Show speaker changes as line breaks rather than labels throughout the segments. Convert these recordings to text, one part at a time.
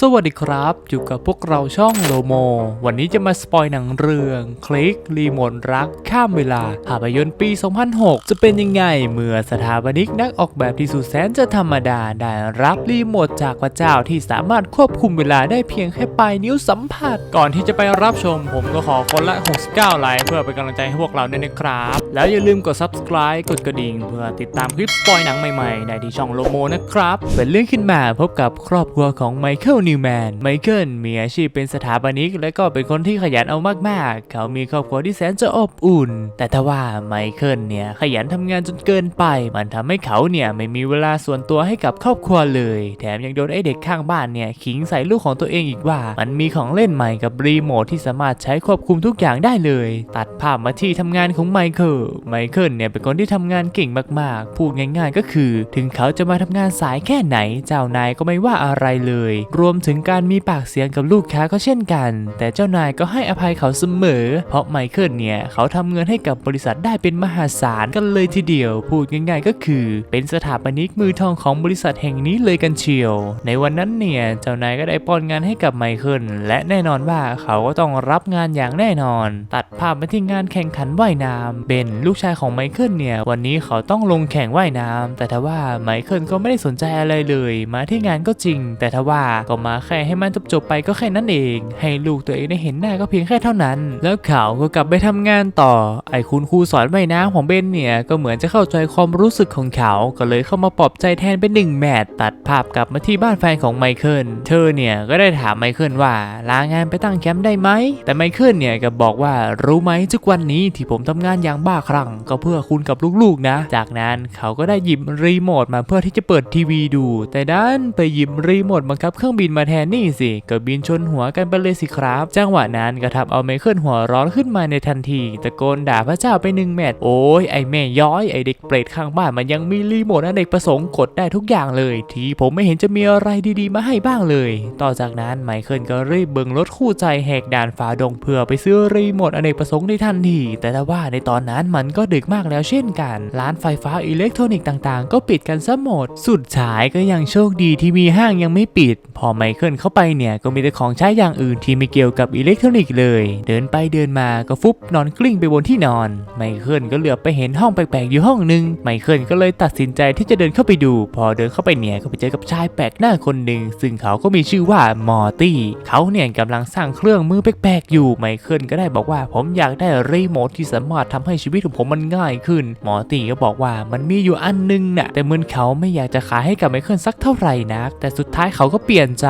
สวัสดีครับ อยู่กับพวกเราช่องโลโม วันนี้จะมาสปอยหนังเรื่อง คลิก รีโมทรัก ข้ามเวลาภาพยนตร์ปี 2006 จะเป็นยังไง เมื่อสถาปนิกนักออกแบบที่สุดแสนจะธรรมดา ได้รับรีโมทจากพระเจ้าที่สามารถควบคุมเวลาได้เพียงแค่ปลายนิ้วสัมผัส ก่อนที่จะไปรับชม ผมก็ขอคนละ 69 ไลค์เพื่อเป็นกำลังใจให้พวกเราด้วยนะครับ แล้วอย่าลืมกด subscribe กดกระดิ่ง เพื่อติดตามคลิปสปอยหนังใหม่ๆได้ที่ช่องโลโมนะครับเป็นเรื่องขึ้นมาพบกับครอบครัวของไมเคิลนิวแมน ไมเคิลมีอาชีพเป็นสถาปนิก และก็เป็นคนที่ขยันเอามากๆ เขามีครอบครัวที่แสนจะอบอุ่น แต่ถ้าว่าไมเคิลเนี่ยขยันทำงานจนเกินไป มันทำให้เขาเนี่ยไม่มีเวลาส่วนตัวให้กับครอบครัวเลย แถมยังโดนไอเด็กข้างบ้านเนี่ยขิงใส่ลูกของตัวเองอีกว่า มันมีของเล่นใหม่กับรีโมทที่สามารถใช้ควบคุมทุกอย่างได้เลย ตัดภาพมาที่ทำงานของไมเคิล ไมเคิลเนี่ยเป็นคนที่ทำงานเก่งมากๆ พูดง่ายๆก็คือ ถึงเขาจะมาทำงานสายแค่ไหน เจ้านายก็ไม่ว่าอะไรเลยรววมถึงการมีปากเสียงกับลูกค้าก็เช่นกัน แต่เจ้านายก็ให้อภัยเขาเสมอ เพราะไมเคิลเนี่ยเขาทำเงินให้กับบริษัทได้เป็นมหาศาลกันเลยทีเดียว พูดง่ายๆก็คือ เป็นสถาปนิกมือทองของบริษัทแห่งนี้เลยกันเชียว ในวันนั้นเนี่ยเจ้านายก็ได้ป้อนงานให้กับไมเคิลและแน่นอนว่าเขาก็ต้องรับงานอย่างแน่นอน ตัดภาพไปที่งานแข่งขันว่ายน้ำเบนลูกชายของไมเคิลเนี่ยวันนี้เขาต้องลงแข่งว่ายน้ำแต่ทว่าไมเคิลก็ไม่ได้สนใจอะไรเลย มาที่งานก็จริง แต่ทว่าก็มาแค่ให้มันจบๆไปก็แค่นั้นเอง ให้ลูกตัวเองได้เห็นหน้าก็เพียงแค่เท่านั้น แล้วเขาก็กลับไปทำงานต่อ ไอ้คุณครูสอนว่ายน้ำของเบนเนี่ยก็เหมือนจะเข้าใจความรู้สึกของเขา ก็เลยเข้ามาปลอบใจแทนเป็นหนึ่งแมตตัดภาพกลับมาที่บ้านแฟนของไมเคิล เธอเนี่ยก็ได้ถามไมเคิลว่าลางานไปตั้งแคมป์ได้ไหม แต่ไมเคิลเนี่ยก็บอกว่ารู้ไหมทุกวันนี้ที่ผมทำงานอย่างบ้าคลั่งก็เพื่อคุณกับลูกๆนะ จากนั้นเขาก็ได้หยิบรีโมทมาเพื่อที่จะเปิดทีวีดู แต่ด้านไปหยิบรีโมทบังคับเครื่องบินมาแทนนี่สิ ก็บินชนหัวกันไปเลยสิครับ จังหวะนั้นก็ทำเอาไมเคิลหัวร้อนขึ้นมาในทันทีตะโกนด่าพระเจ้าไปหนึ่งแมตโอ้ยไอแม่ย้อยไอเด็กเปรตข้างบ้านมันยังมีรีโมทอเนกประสงค์กดได้ทุกอย่างเลย ทีผมไม่เห็นจะมีอะไรดีๆ มาให้บ้างเลย ต่อจากนั้นไมเคิลก็รีบเบิงรถคู่ใจแหกด่านฝ่าดงเพื่อไปซื้อรีโมทอเนกประสงค์ในทันที แต่ถ้าว่าในตอนนั้นมันก็ดึกมากแล้วเช่นกัน ร้านไฟฟ้าอิเล็กทรอนิกส์ต่างๆ ก็ปิดกันซะหมด สุดท้ายก็ยังโชคดีที่มีห้างยังไม่ปิด พอไมเคิลเข้าไปเนี่ยก็มีแต่ของใช้อย่างอื่นที่ไม่เกี่ยวกับอิเล็กทรอนิกส์เลย เดินไปเดินมาก็ฟุบนอนกลิ้งไปบนที่นอน ไมเคิลก็เหลือบไปเห็นห้องแปลกๆอยู่ห้องหนึ่งไมเคิลก็เลยตัดสินใจที่จะเดินเข้าไปดู พอเดินเข้าไปเนี่ยก็ไปเจอกับชายแปลกหน้าคนหนึ่งซึ่งเขาก็มีชื่อว่ามอร์ตี้เขาเนี่ยกำลังสร้างเครื่องมือแปลกๆอยู่ไมเคิลก็ได้บอกว่าผมอยากได้รีโมทที่สามารถทำให้ชีวิตของผมมันง่ายขึ้น มอร์ตี้ก็บอกว่ามันมีอยู่อันนึงน่ะแต่เหมือนเขาไม่อยากจะขายให้กับไมเคิลสักเท่าไหร่นัก แต่สุดท้ายเขาก็เปลี่ยนใจ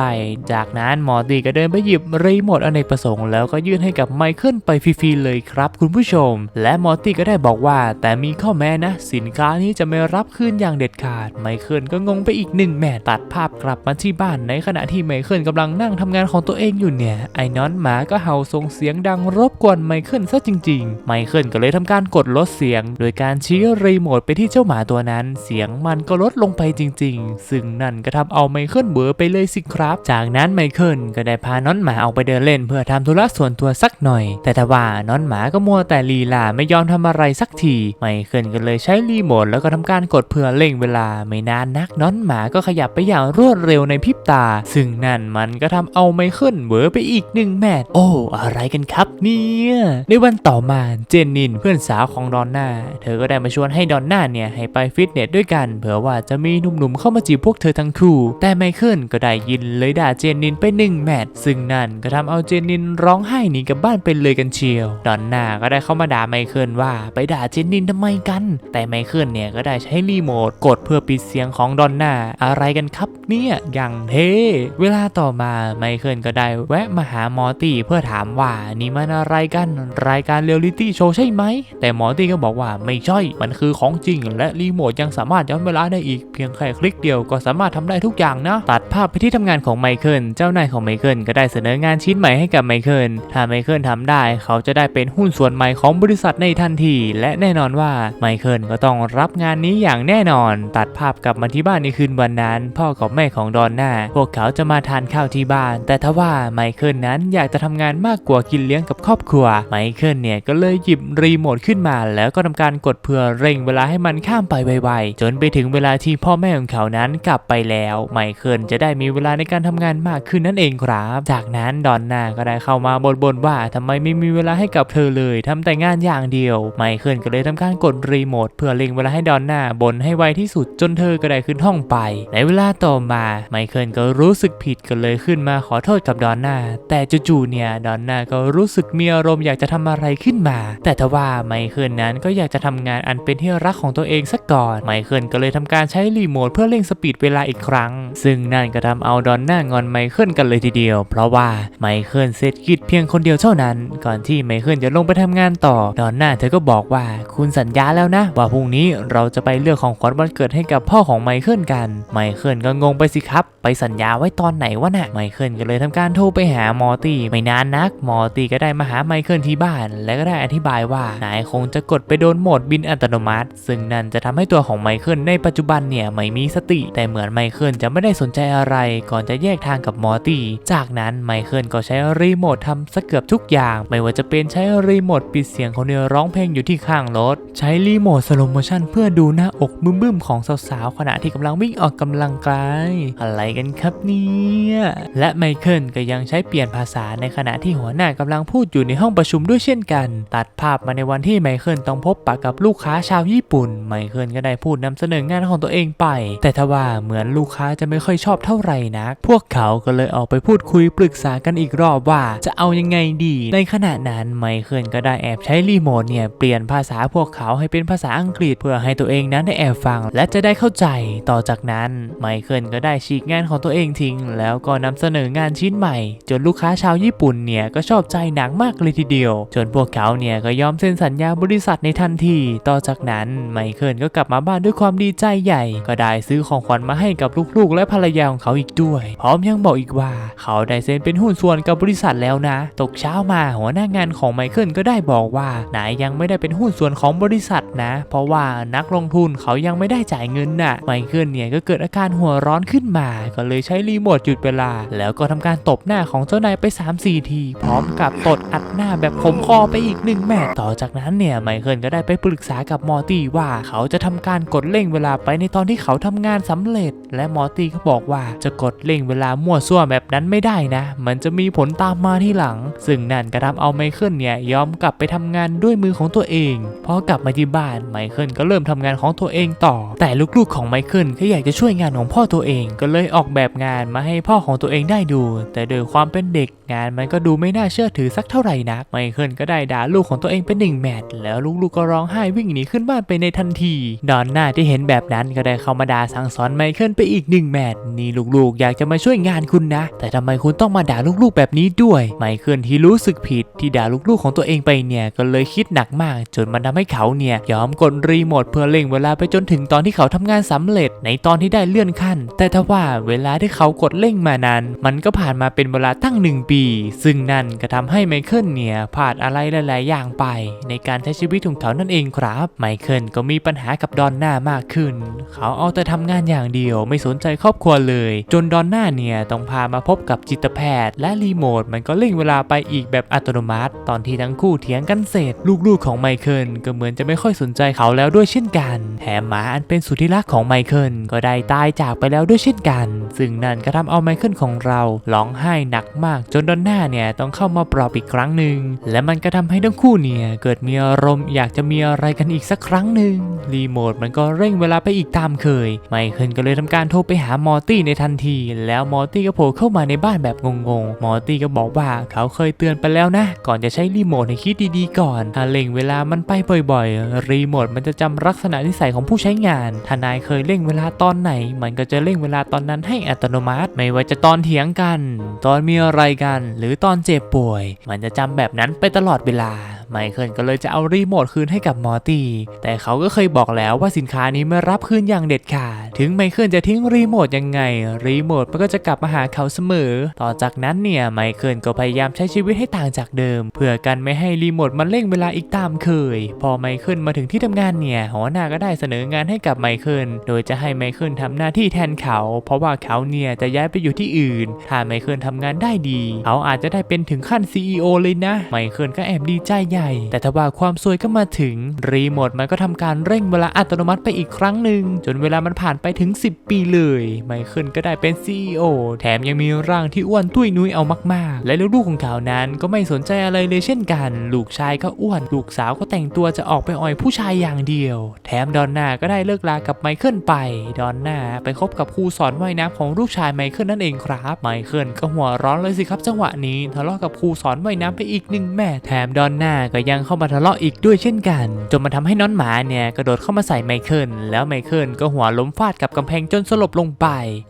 จากนั้นมอตี้ก็เดินไปหยิบรีโมทอเนกประสงค์แล้วก็ยื่นให้กับไมเคิลไปฟรีๆเลยครับคุณผู้ชม และมอตี้ก็ได้บอกว่า แต่มีข้อแม้นะ สินค้านี้จะไม่รับคืนอย่างเด็ดขาด ไมเคิลก็งงไปอีกหนึ่งแมตช์ตัดภาพกลับมาที่บ้านในขณะที่ไมเคิลกำลังนั่งทำงานของตัวเองอยู่เนี่ยไอ้นอนหมาก็เห่าส่งเสียงดังรบกวนไมเคิลซะจริงๆ ไมเคิลก็เลยทำการกดลดเสียง โดยการชี้รีโมทไปที่เจ้าหมาตัวนั้น เสียงมันก็ลดลงไปจริง ๆ ซึ่งนั่นก็ทำเอาไมเคิลเบื่อไปเลยสิครับ จากนั้นไมเคิลก็ได้พาน้อนหมาออกไปเดินเล่น เพื่อทำธุระส่วนตัวสักหน่อย แต่ทว่าน้อนหมาก็มัวแต่ลีลาไม่ยอมทำอะไรสักทีไมเคิลก็เลยใช้รีโมทแล้วก็ทำการกดเพื่อเร่งเวลาไม่นานนักน้อนหมาก็ขยับไปอย่างรวดเร็วในพริบตา ซึ่งนั่นมันก็ทำเอาไมเคิลเบื่อไปอีกหนึ่งแมตช์โอ้อะไรกันครับเนี่ยในวันต่อมาเจนนินเพื่อนสาวของดอนน่าเธอก็ได้มาชวนให้ดอนน่าเนี่ยให้ไปฟิตเนสด้วยกันเผื่อว่าจะมีหนุ่มๆเข้ามาจีบพวกเธอทั้งคู่ แต่ไมเคิลก็ได้ยินเลยด่าเจนนินไปหนึ่งแมตช์ซึ่งนั่นก็ทำเอาเจนนินร้องไห้หนีกลับบ้านไปเลยกันเชียวดอนน่าก็ได้เข้ามาด่าไมเคิลว่าไปด่าเจนนินทำไมกัน แต่ไมเคิลเนี่ยก็ได้ใช้รีโมทกดเพื่อปิดเสียงของดอนน่าอะไรกันครับเนี่ยอย่างเท่เวลาต่อมาไมเคิลก็ได้แวะมาหามอตี้เพื่อถามว่านี่มันอะไรกันรายการเรียลลิตี้โชว์ใช่ไหม แต่มอตี้ก็บอกว่าไม่ใช่ มันคือของจริง และรีโมทยังสามารถย้อนเวลาได้อีกเพียงแค่คลิกเดียวก็สามารถทำได้ทุกอย่างนะ ตัดภาพไปที่ทำงานของไมเคิล เจ้านายของไมเคิลก็ได้เสนองานชิ้นใหม่ให้กับไมเคิล ถ้าไมเคิลทำได้ เขาจะได้เป็นหุ้นส่วนใหม่ของบริษัทในทันที และแน่นอนว่าไมเคิลก็ต้องรับงานนี้อย่างแน่นอน ตัดภาพกลับมาที่บ้านในคืนวันนั้น พ่อกับแม่ของดอนน่าพวกเขาจะมาทานข้าวที่บ้าน แต่ทว่าไมเคิลนั้นอยากจะทำงานมากกว่ากินเลี้ยงกับครอบครัว ไมเคิลเนี่ยก็เลยหยิบรีโมทขึ้นมา แล้วก็ทำการกดเพื่อเร่งเวลาให้มันข้ามไปไวๆ จนไปถึงเวลาที่พ่อแม่ของเขานั้นกลับไปแล้ว ไมเคิลจะได้มีเวลาในการทำงานมากขึ้นนั่นเองครับ จากนั้นดอนนาก็ได้เข้ามาบ่นๆว่าทำไมไม่มีเวลาให้กับเธอเลยทำแต่งานอย่างเดียว ไมเคิลก็เลยทำการกดรีโมทเพื่อเล็งเวลาให้ดอนนาบ่นให้ไวที่สุดจนเธอก็ได้ขึ้นห้องไป ในเวลาต่อมาไมเคิลก็รู้สึกผิดก็เลยขึ้นมาขอโทษกับดอนนาแต่จู่ๆเนี่ยดอนนาก็รู้สึกมีอารมณ์อยากจะทำอะไรขึ้นมา แต่ทว่าไมเคิลนั้นก็อยากจะทำงานอันเป็นที่รักของตัวเองสักก่อนไมเคิลก็เลยทำการใช้รีโมทเพื่อเร่งสปีดเวลาอีกครั้ง ซึ่งนั่นก็ทำเอาดอนน่างอนไมเคิลกันเลยทีเดียว เพราะว่าไมเคิลเสร็จกิจเพียงคนเดียวเท่านั้น ก่อนที่ไมเคิลจะลงไปทำงานต่อ ดอนหน่าเธอก็บอกว่าคุณสัญญาแล้วนะ ว่าพรุ่งนี้เราจะไปเลือกของขวัญวันเกิดให้กับพ่อของไมเคิลกัน ไมเคิลก็งงไปสิครับ ไปสัญญาไว้ตอนไหนวะน่ะไมเคิลก็เลยทำการโทรไปหามอร์ตี้ไม่นานนัก มอร์ตี้ก็ได้มาหาไมเคิลที่บ้าน และก็ได้อธิบายว่านายคงจะกดไปโดนโหมดบินอัตโนมัติ ซึ่งนั่นจะทำให้ตัวของไมเคิลในปัจจุบันเนี่ยไม่มีสติ แต่เหมือนไมเคิลจะไม่ได้สนใจอะไรก่อนจะแยกทางกับมอร์ตี้ จากนั้นไมเคิลก็ใช้รีโมททำสักเกือบทุกอย่าง ไม่ว่าจะเป็นใช้รีโมทปิดเสียงคนเดียร้องเพลงอยู่ที่ข้างรถ ใช้รีโมทสโลโมชันเพื่อดูหน้าอกบึ้มๆของสาวๆขณะที่กำลังวิ่งออกกำลังกายอะไรกันครับเนี่ยและไมเคิลก็ยังใช้เปลี่ยนภาษาในขณะที่หัวหน้ากำลังพูดอยู่ในห้องประชุมด้วยเช่นกัน ตัดภาพมาในวันที่ไมเคิลต้องพบปะกับลูกค้าชาวญี่ปุ่น ไมเคิลก็ได้พูดนำเสนองานของตัวเองไป แต่ทว่าเหมือนลูกค้าจะไม่ค่อยชอบเท่าไหร่นักพวกเขาก็เลยออกไปพูดคุยปรึกษากันอีกรอบว่า จะเอายังไงดี ในขณะนั้นไมเคิลก็ได้แอบใช้รีโมทเนี่ยเปลี่ยนภาษาพวกเขาให้เป็นภาษาอังกฤษ เพื่อให้ตัวเองนั้นได้แอบฟัง และจะได้เข้าใจต่อจากนั้นไมเคิลก็ได้ฉีกงานของตัวเองทิ้ง แล้วก็นำเสนองานชิ้นใหม่ จนลูกค้าชาวญี่ปุ่นเนี่ยก็ชอบใจหนักมากเลยทีเดียว จนพวกเขาเนี่ยก็ยอมเซ็นสัญญาบริษัทในทันที ต่อจากนั้นไมเคิลก็กลับมาบ้านด้วยความดีใจใหญ่ ก็ได้ซื้อของขวัญมาให้กับลูกๆ และภรรยาของเขาอีกด้วยพร้อมยังบอกอีกว่า เขาได้เซ็นเป็นหุ้นส่วนกับบริษัทแล้วนะ ตกเช้ามาหัวหน้างานของไมเคิลก็ได้บอกว่านายยังไม่ได้เป็นหุ้นส่วนของบริษัทนะ เพราะว่านักลงทุนเขายังไม่ได้จ่ายเงินน่ะไมเคิลเนี่ยก็เกิดอาการหัวร้อนขึ้นมา ก็เลยใช้รีโมทหยุดเวลา แล้วก็ทำการตบหน้าของเจ้านายไป 3-4 ที พร้อมกับตดอัดหน้าแบบขมคอไปอีกหนึ่งแมตต่อจากนั้นเนี่ยไมเคิลก็ได้ไปปรึกษากับมอร์ตี้ว่าเขาจะทำการกดเร่งเวลาไปในตอนที่เขาทำงานสำเร็จ และมอร์ตี้ก็บอกว่าจะกดเร่งเวลามั่วซั่วแบบนั้นไม่ได้นะ มันจะมีผลตามมาที่หลัง ซึ่งนั่นกระทำเอาไมเคิลเนี่ยยอมกลับไปทำงานด้วยมือของตัวเองพอกลับมาที่บ้านไมเคิลก็เริ่มทำงานของตัวเองต่อ แต่ลูกๆของไมเคิลก็อยากจะช่วยงานของพ่อตัวเองก็เลยออกแบบงานมาให้พ่อของตัวเองได้ดู แต่โดยความเป็นเด็ก งานมันก็ดูไม่น่าเชื่อถือสักเท่าไหร่นักไมเคิลก็ได้ด่าลูกของตัวเองเป็นหนึ่งแมตช์แล้วลูกๆก็ร้องไห้วิ่งหนีขึ้นบ้านไปในทันทีดอนหน่าที่เห็นแบบนั้นก็ได้เข้ามาด่าสั่งสอนไมเคิลไปอีกหนึ่งแมตช์นี่ลูกๆ อยากจะมาช่วยงานคุณนะ แต่ทำไมคุณต้องมาด่าลูกๆแบบนี้ด้วยไมเคิลที่รู้สึกผิดที่ด่าลูกๆของตัวเองไปเนี่ยก็เลยคิดหนักมาก จนมันทำให้เขาเนี่ยยอมกดรีโมทเพื่อเร่งเวลาไปจนถึงตอนที่เขาทำงานสำเร็จในตอนที่ได้เลื่อนขั้น แต่ทว่าเวลาที่เขากดเร่งมานั้น มันก็ผ่านมาเป็นเวลาตั้งหนึ่งปีซึ่งนั่นก็ทำให้ไมเคิลเนี่ยพลาดอะไรหลาย ๆ อย่างไป ในการใช้ชีวิตของเขานั่นเองครับ ไมเคิลก็มีปัญหากับดอนน่ามากขึ้น เขาเอาแต่ทำงานอย่างเดียวไม่สนใจครอบครัวเลย จนดอนน่าเนี่ยต้องพามาพบกับจิตแพทย์ และรีโมทมันก็เร่งเวลาไปอีกแบบอัตโนมัติ ตอนที่ทั้งคู่เถียงกันเสร็จ ลูก ๆ ของไมเคิลก็เหมือนจะไม่ค่อยสนใจเขาแล้วด้วยเช่นกันแถมหมาอันเป็นสุดที่รักของไมเคิลก็ได้ตายจากไปแล้วด้วยเช่นกัน ซึ่งนั่นก็ทำเอาไมเคิลของเราร้องไห้หนักมากจนดอนน่าเนี่ยต้องเข้ามาปลอบอีกครั้งหนึ่งและมันก็ทำให้ทั้งคู่เนี่ยเกิดมีอารมณ์อยากจะมีอะไรกันอีกสักครั้งหนึ่งรีโมทมันก็เร่งเวลาไปอีกตามเคย ไมเคิลก็เลยทำการโทรไปหามอร์ตี้ในทันที แล้วมอร์ตี้ก็โผล่เข้ามาในบ้านแบบงงๆมอร์ตี้ก็บอกว่าเขาเคยเตือนไปแล้วนะ ก่อนจะใช้รีโมทให้คิดดีๆก่อนถ้าเร่งเวลามันไปบ่อยๆ รีโมทมันจะจำลักษณะนิสัยของผู้ใช้งานถ้านายเคยเร่งเวลาตอนไหน มันก็จะเร่งเวลาตอนนั้นให้อัตโนมัติ ไม่ว่าจะตอนเถียงกัน ตอนมีอะไรกันหรือตอนเจ็บป่วย มันจะจำแบบนั้นไปตลอดเวลาไมเคิลก็เลยจะเอารีโมทคืนให้กับมอร์ตี้แต่เขาก็เคยบอกแล้วว่าสินค้านี้ไม่รับคืนอย่างเด็ดขาดถึงไมเคิลจะทิ้งรีโมทยังไง รีโมทมันก็จะกลับมาหาเขาเสมอ ต่อจากนั้นเนี่ยไมเคิลก็พยายามใช้ชีวิตให้ต่างจากเดิม เพื่อกันไม่ให้รีโมทมันเร่งเวลาอีกตามเคย พอไมเคิลมาถึงที่ทำงานเนี่ยหัวหน้าก็ได้เสนองานให้กับไมเคิลโดยจะให้ไมเคิลทำหน้าที่แทนเขา เพราะว่าเขาเนี่ยจะย้ายไปอยู่ที่อื่น ถ้าไมเคิลทำงานได้ดี เขาอาจจะได้เป็นถึงขั้น CEO เลยนะไมเคิลก็แอบดีใจใหญ่ใหญ่ แต่ถ้าว่าความซวยก็มาถึง รีโมทมันก็ทำการเร่งเวลาอัตโนมัติไปอีกครั้งหนึ่ง จนเวลามันผ่านไปถึง 10 ปีเลยไมเคิลก็ได้เป็น CEO แถมยังมีร่างที่อ้วนตุ้ยนุ้ยเอามากๆ และลูกๆของเขานั้นก็ไม่สนใจอะไรเลยเช่นกัน ลูกชายก็อ้วน ลูกสาวก็แต่งตัวจะออกไปอ่อยผู้ชายอย่างเดียว แถมดอนน่าก็ได้เลิกลากับไมเคิลไป ดอนน่าไปคบกับครูสอนว่ายน้ำของลูกชายไมเคิลนั่นเองครับไมเคิลก็หัวร้อนเลยสิครับจังหวะนี้ทะเลาะกับครูสอนว่ายน้ำไปอีกหนึ่งแม่แถมดอนน่าก็ยังเข้ามาทะเลาะอีกด้วยเช่นกัน จนมาทำให้น้องหมาเนี่ยกระโดดเข้ามาใส่ไมเคิลแล้วไมเคิลก็หัวล้มฟาดกับกำแพงจนสลบลงไป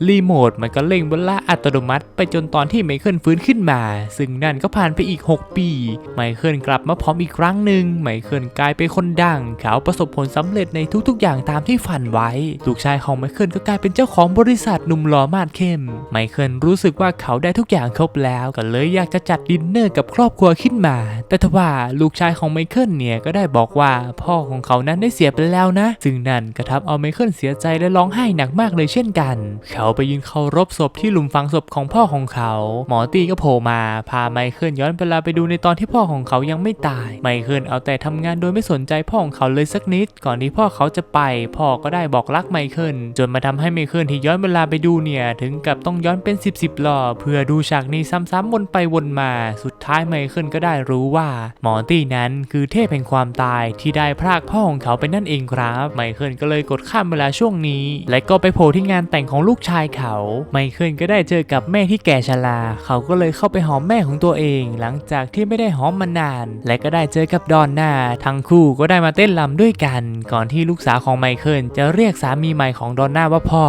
รีโมทมันก็เล่งเวลาอัตโนมัติ ไปจนตอนที่ไมเคิลฟื้นขึ้นมา ซึ่งนั่นก็ผ่านไปอีก 6 ปี ไมเคิลกลับมาพร้อมอีกครั้งหนึ่งไมเคิลกลายเป็นคนดัง เขาประสบผลสำเร็จในทุกๆ อย่างตามที่ฝันไว้ลูกชายของไมเคิลก็กลายเป็นเจ้าของบริษัทหนุ่มหล่อมาดเข้ม ไมเคิลรู้สึกว่าเขาได้ทุกอย่างครบแล้วก็เลยอยากจะจัดดินเนอร์กับครอบครัวขึ้นมา แต่ทว่าลููกชายของไมเคิลเนี่ยก็ได้บอกว่าพ่อของเขานั้นได้เสียไปแล้วนะ ซึ่งนั่นก็ทำเอาไมเคิลเสียใจและร้องไห้หนักมากเลยเช่นกัน เขาไปยืนเคารพศพที่หลุมฝังศพของพ่อของเขา หมอตีก็โผล่มาพาไมเคิลย้อนเวลาไปดูในตอนที่พ่อของเขายังไม่ตาย ไมเคิลเอาแต่ทำงานโดยไม่สนใจพ่อของเขาเลยสักนิด ก่อนที่พ่อเขาจะไป พ่อก็ได้บอกรักไมเคิลจนมาทำให้ไมเคิลที่ย้อนเวลาไปดูเนี่ยถึงกับต้องย้อนเป็น 10บสรอบเพื่อดูฉากนี้ซ้ำๆวนไปวนมา สุดท้ายไมเคิลก็ได้รู้ว่าหมอตีนั้นคือเทพแห่งความตายที่ได้พรากพ่อของเขาไปนั่นเองครับ ไมเคิลก็เลยกดข้ามเวลาช่วงนี้ และก็ไปโผล่ที่งานแต่งของลูกชายเขา ไมเคิลก็ได้เจอกับแม่ที่แก่ชราเขาก็เลยเข้าไปหอมแม่ของตัวเอง หลังจากที่ไม่ได้หอมมานาน และก็ได้เจอกับดอนนาทั้งคู่ก็ได้มาเต้นรำด้วยกัน ก่อนที่ลูกสาวของไมเคิลจะเรียกสามีใหม่ของดอนนาว่าพ่อ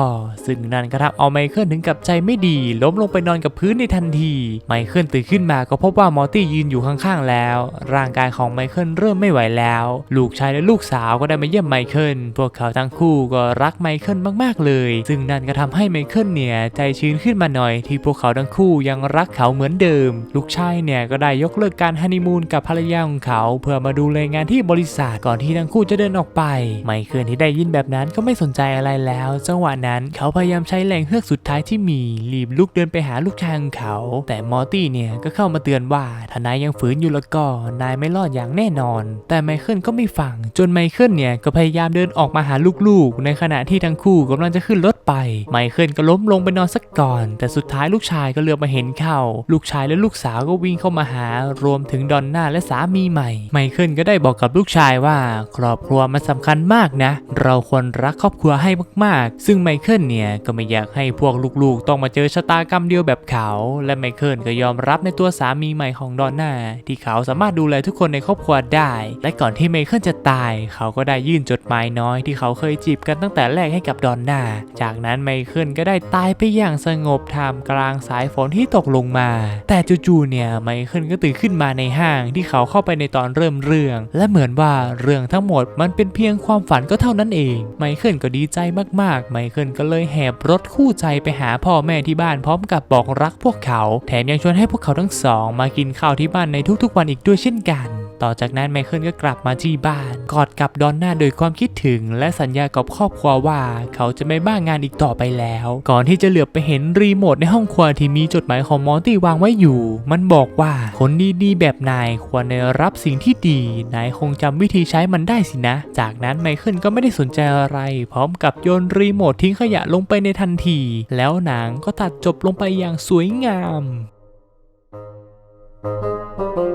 ซึ่งนั่นก็ทำเอาไมเคิลถึงกับใจไม่ดี ล้มลงไปนอนกับพื้นในทันที ไมเคิลตื่นขึ้นมาก็พบว่ามอร์ตี้ยืนอยู่ข้างๆแล้ว ร่างกายกายของไมเคิลเริ่มไม่ไหวแล้ว ลูกชายและลูกสาวก็ได้มาเยี่ยมไมเคิลพวกเขาทั้งคู่ก็รักไมเคิลมากๆเลย ซึ่งนั่นก็ทำให้ไมเคิลเนี่ยใจชื้นขึ้นมาหน่อยที่พวกเขาทั้งคู่ยังรักเขาเหมือนเดิม ลูกชายเนี่ยก็ได้ยกเลิกการฮันนีมูนกับภรรยาของเขา เพื่อมาดูแลงานที่บริษัทก่อนที่ทั้งคู่จะเดินออกไป ไมเคิลที่ได้ยินแบบนั้นก็ไม่สนใจอะไรแล้ว จังหวะนั้นเขาพยายามใช้แรงเฮือกสุดท้ายที่มีรีบลุกเดินไปหาลูกชายของเขา แต่มอร์ตี้เนี่ยก็เข้ามาเตือนว่าถ้านายยังฝืนอยู่แล้วก็นายไม่รอดอย่างแน่นอน แต่ไมเคิลก็ไม่ฟัง จนไมเคิลเนี่ยก็พยายามเดินออกมาหาลูกๆ ในขณะที่ทั้งคู่กำลังจะขึ้นรถไป ไมเคิลก็ล้มลงไปนอนสักก่อน แต่สุดท้ายลูกชายก็เลือมาเห็นเข้า ลูกชายและลูกสาวก็วิ่งเข้ามาหารวมถึงดอนน่าและสามีใหม่ ไมเคิลก็ได้บอกกับลูกชายว่า ครอบครัวมันสำคัญมากนะ เราควรรักครอบครัวให้มากๆ ซึ่งไมเคิลเนี่ยก็ไม่อยากให้พวกลูกๆ ต้องมาเจอชะตากรรมเดียวแบบเขา และไมเคิลก็ยอมรับในตัวสามีใหม่ของดอนน่าที่เขาสามารถดูแลทุกคนในครอบครัวได้ และก่อนที่ไมเคิลจะตาย เขาก็ได้ยื่นจดหมายน้อยที่เขาเคยจีบกันตั้งแต่แรกให้กับดอนน่า จากนั้นไมเคิลก็ได้ตายไปอย่างสงบท่ามกลางสายฝนที่ตกลงมา แต่จู่ๆเนี่ยไมเคิลก็ตื่นขึ้นมาในห้างที่เขาเข้าไปในตอนเริ่มเรื่อง และเหมือนว่าเรื่องทั้งหมดมันเป็นเพียงความฝันก็เท่านั้นเอง ไมเคิลก็ดีใจมากๆ ไมเคิลก็เลยแหบรถคู่ใจไปหาพ่อแม่ที่บ้านพร้อมกับบอกรักพวกเขา แถมยังชวนให้พวกเขาทั้งสอง มากินข้าวที่บ้านในทุกๆวันอีกด้วยเช่นกัน ต่อจากนั้นไมเคิลก็กลับมาที่บ้าน กอดกับดอนน่าโดยความคิดถึง และสัญญากับครอบครัวว่าเขาจะไม่บ้างงานอีกต่อไปแล้ว ก่อนที่จะเหลือบไปเห็นรีโมทในห้องครัวที่มีจดหมายของมอร์ตี้วางไว้อยู่ มันบอกว่าคนดีๆแบบนายควรได้รับสิ่งที่ดีนายคงจำวิธีใช้มันได้สินะ จากนั้นไมเคิลก็ไม่ได้สนใจอะไร พร้อมกับโยนรีโมททิ้งขยะลงไปในทันที แล้วหนังก็ตัดจบลงไปอย่างสวยงาม
Thank